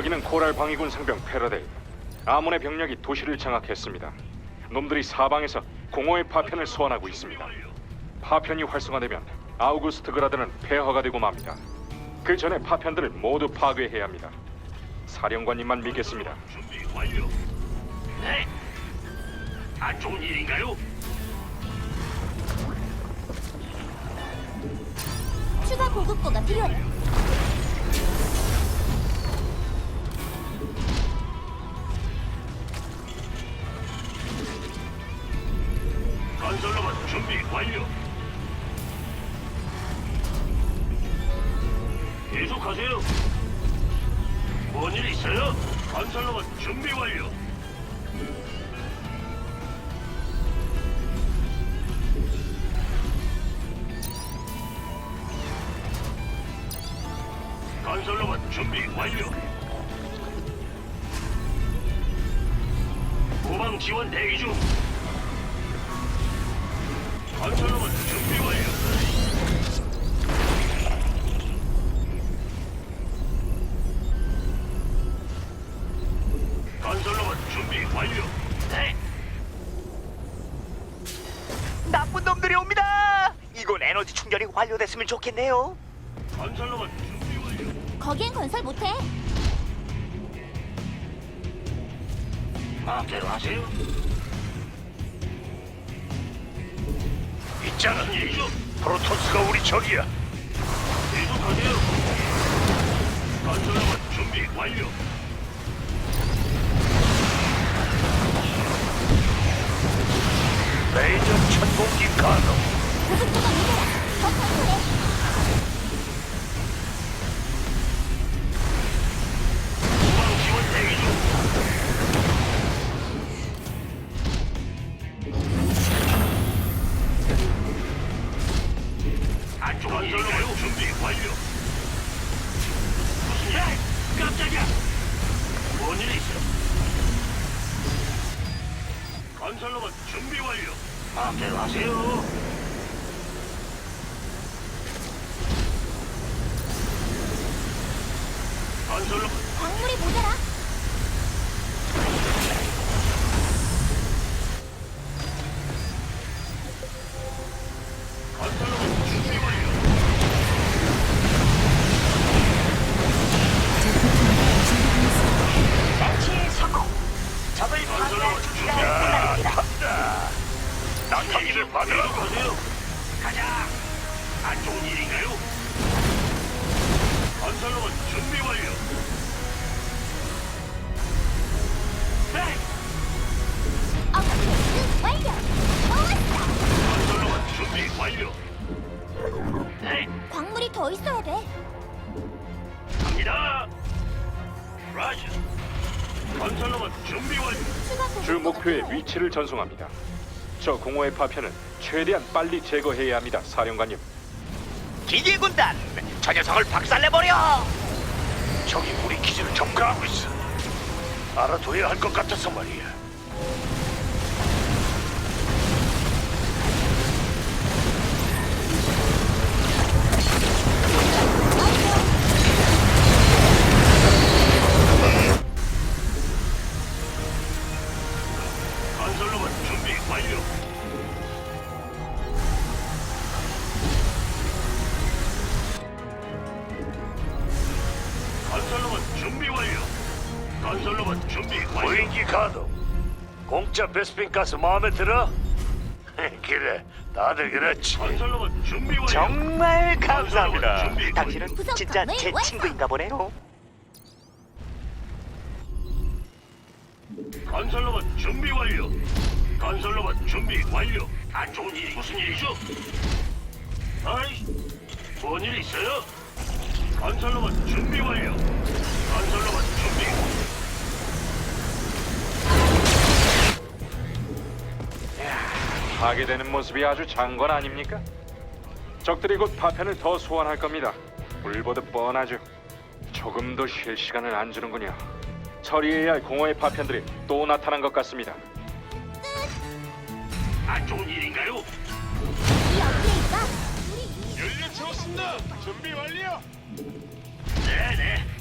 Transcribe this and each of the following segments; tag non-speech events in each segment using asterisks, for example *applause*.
여기는 코랄 방위군 상병 패러데이. 아몬의 병력이 도시를 장악했습니다. 놈들이 사방에서 공허의 파편을 소환하고 있습니다. 파편이 활성화되면 아우구스트 그라드는 폐허가 되고 맙니다. 그 전에 파편들을 모두 파괴해야 합니다. 사령관님만 믿겠습니다. 준비 완료. 네. 안 좋은 일인가요? 추가 보급고가 필요해. 건설로만 준비 완료. 건설로만 준비 완료. 후방 지원 대기 중. 건설로만 나쁜 놈들이 옵니다. 이건 에너지 충전이 완료됐으면 좋겠네요. 건설로만 준비 완료. 거기엔 건설 못해. 마음대로 하세요. 있잖아. 일이죠. 프로토스가 우리 적이야. 계속하세요. 건설로만 준비 완료. 레이저 천공기 가동. 더 건설해. 하세요. 건설로만 광물이 모자라. 안 좋은 일인가요? 건설로만 준비 완료. 네. 업그레이드 완료. 좋았어. 건설로만 준비 완료. 네. 광물이 더 있어야 돼. 갑니다. 라자. 건설로만 준비 완료. 주 목표의. 위치를 전송합니다. 저 공허의 파편은 최대한 빨리 제거해야 합니다, 사령관님. 기계 군단, 저 녀석을 박살내버려. 적이 우리 기지를 점거하고 있어. 알아둬야 할 것 같아서 말이야. 건설로만 준비 완료. 보행기 가동. 공짜 베스핀 가스 마음에 들어? *laughs* 그래, 다들 그렇지. 건설로만 준비 완료. 정말 감사합니다. 준비 당신은 진짜 제. 친구인가 보네요. 건설로만 준비 완료. 건설로만 준비 완료. 안 좋은 일이 무슨 일이죠? 아이, 뭔일 있어요? 건설로만 준비 완료. 파괴되는 모습이 아주 장관 아닙니까? 적들이 곧 파편을 더 소환할 겁니다. 불보듯 뻔하죠. 조금도 쉴 시간을 안 주는군요. 처리해야 할 공허의 파편들이 또 나타난 것 같습니다. 안 좋은 일인가요? 이 업그레이드가 우리 연료 채웠습니다. 준비 완료. 네네.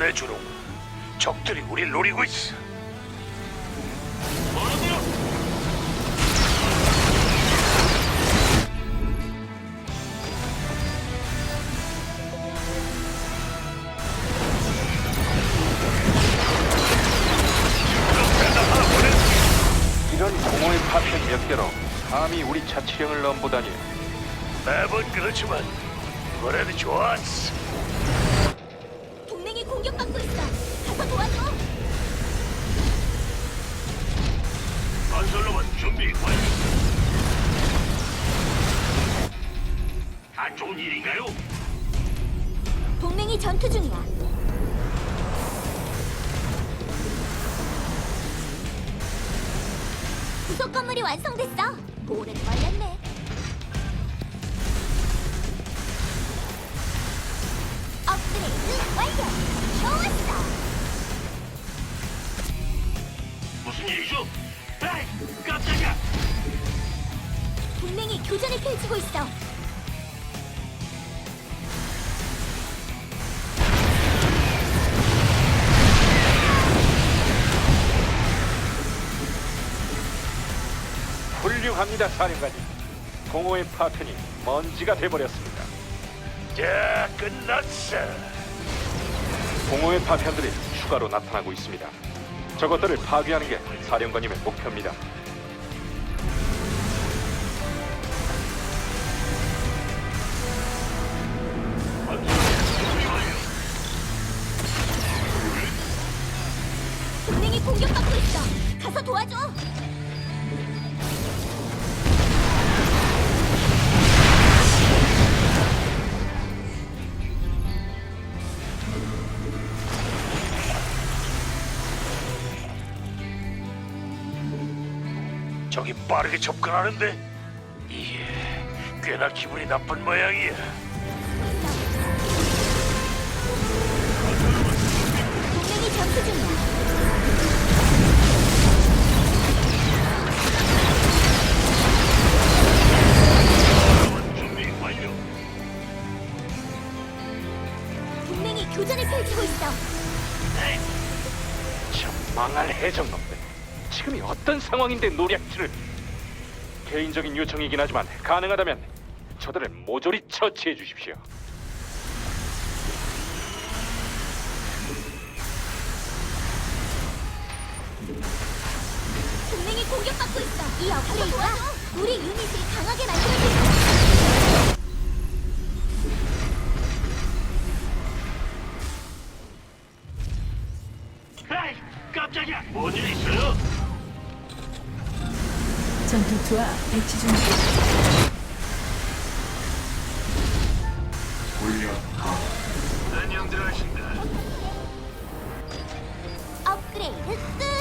끝내주는 적들이 우릴 노리고 있어. 이런 공허의 파편 몇 개로 감히 우리 자치령을 넘보다니 매번 그렇지만 그래도 좋았어. 공격받고 있어. 가서 도와줘. 건설로만 준비 완료. 안 좋은 일인가요? 동맹이 전투 중이야. 구석 건물이 완성됐어. 오래 걸렸네. 깜짝이야. 동맹이 교전을 펼치고 있어. 훌륭합니다, 사령관님. 공허의 파편이 먼지가 돼버렸습니다. 자, 끝났어. 공허의 파편들이 추가로 나타나고 있습니다. 저것들을 파괴하는 게 사령관님의 목표입니다. 공격받고 있어. 가서 도와줘. 저기 빠르게 접근하는데 이게 꽤나 기분이 나쁜 모양이야. 동맹이 전투 중이야. 준비 완료. 동맹이 교전을 펼치고 있어. 참 망할 해적놈들. 지금이 어떤 상황인데 노략질을... 개인적인 요청이긴 하지만 가능하다면 저들을 모조리 처치해 주십시오. 동맹이 공격받고 있어. 이 업그레이드가 우리 유닛을 강하게. 에이, 깜짝이야. 뭔일 있어요? 전투투와 배치. 안녕들 하신다. 업그레이드 끝.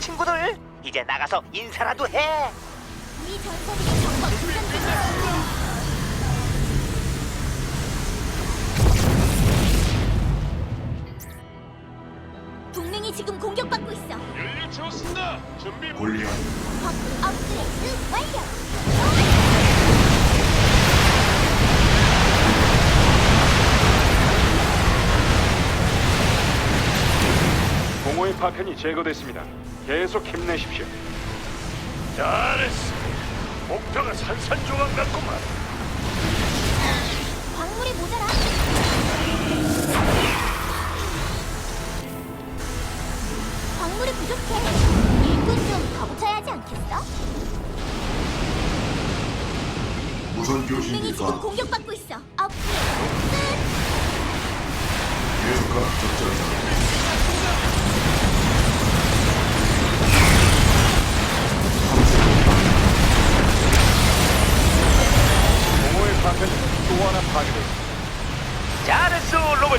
친구들. 이제 나가서 인사라도 해. 중이야. 동맹이 지금 공격받고 있어. 연료 채웠습니다. 준비 업, 업그레이드 완료. 공허의 파편이 제거됐습니다. 계속 힘내십시오. 잘했어. 목표가 산산조각 같구만. 광물이 모자라. 광물이 부족해. 일꾼 좀 덮쳐야지 않겠어? 무슨 교신입니까? 공격받고 있어. 업그레이드 계속가 적절자.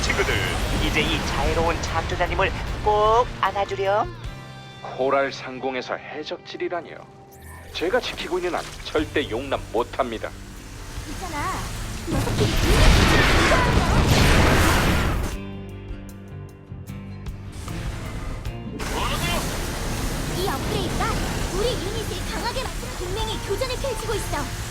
친구들 이제 이 자유로운 창조자님을 꼭 안아주렴 코랄 상공에서 해적질이라니요. 제가 지키고 있는 한 절대 용납 못합니다. 있잖아. 녀석들이 이 업그레이드가 우리 유닛을 강하게 만들어 동맹이 교전을 펼치고 있어.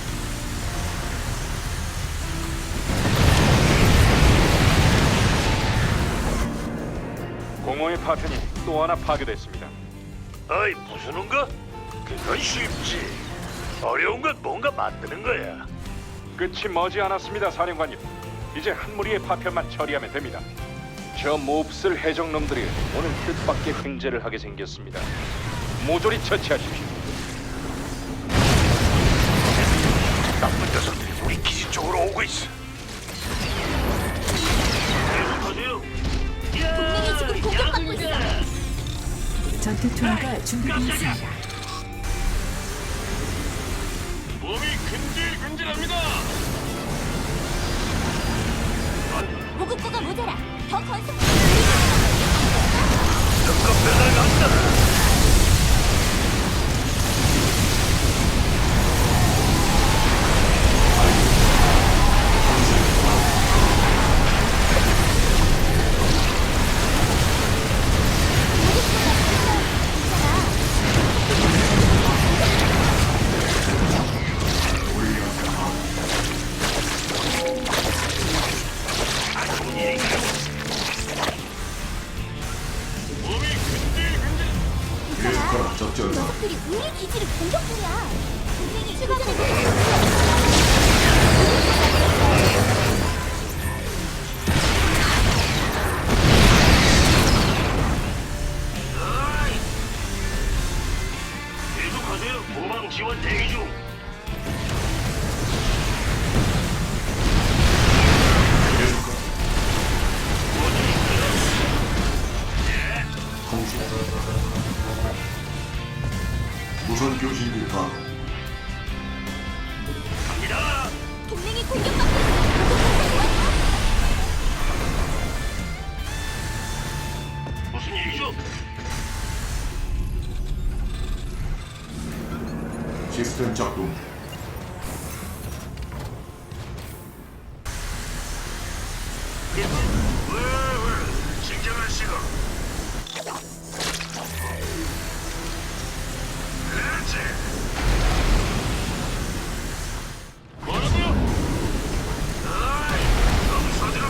공허의 파편이 또 하나 파괴됐습니다. 어이 무슨 가 그건 쉽지. 어려운 건 뭔가 만드는 거야. 끝이 머지 않았습니다, 사령관님. 이제 한 무리의 파편만 처리하면 됩니다. 저 몹쓸 해적놈들이 오늘 뜻밖의 횡재를 하게 생겼습니다. 모조리 처치하십시오. 준비되어 있습니다.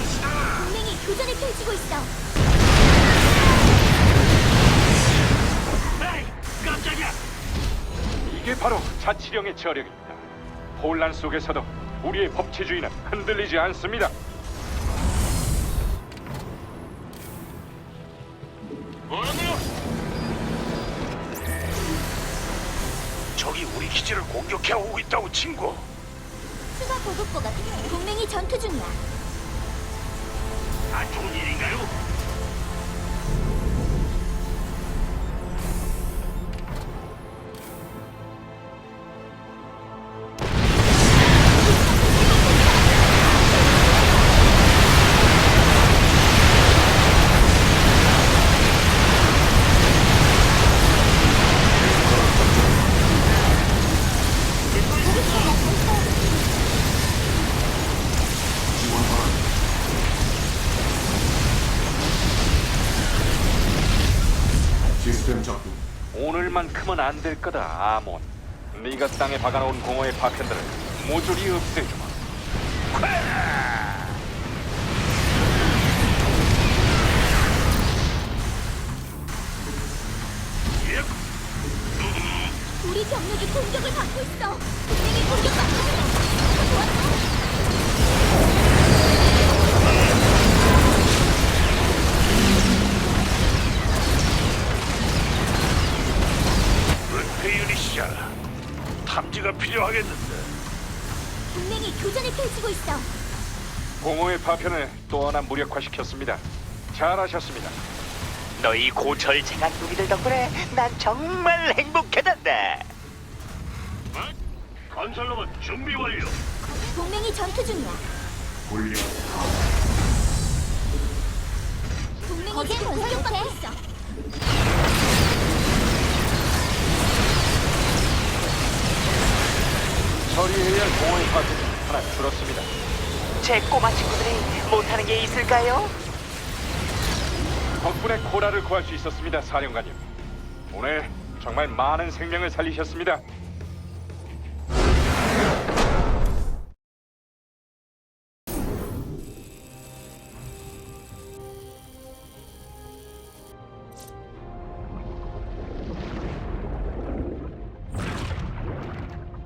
시다. 동맹이 교전을 펼치고 있어. 에이, 깜짝이야. 이게 바로 자치령의 저력입니다. 혼란 속에서도 우리의 법치주의는 흔들리지 않습니다. 뭐라고요? 적이 우리 기지를 공격해 오고 있다고 친구. 추가 보급고가. 동맹이 전투 중이야. 안 좋은 일인가요? 시스템 작동 오늘만큼은 안 될 거다, 아몬. 네가 땅에 박아놓은 공허의 파편들을 모조리 없애주마. 우리 병력이 공격을 받고 있어. 동맹이 공격받고 있어. 도와줘. 필요하겠는데. 동맹이 교전을 펼치고 있어. 공허의 파편을 또 하나 무력화시켰습니다. 잘하셨습니다. 너희 고철 재간둥이들 덕분에 난 정말 행복해졌네. 건설로봇 준비 완료. 동맹이 전투 중이야. 동맹이 지금 공격받고 있어. 처리해야 할 공허의 파편이 하나 줄었습니다. 제 꼬마 친구들이 못하는 게 있을까요? 덕분에 코라를 구할 수 있었습니다, 사령관님. 오늘 정말 많은 생명을 살리셨습니다.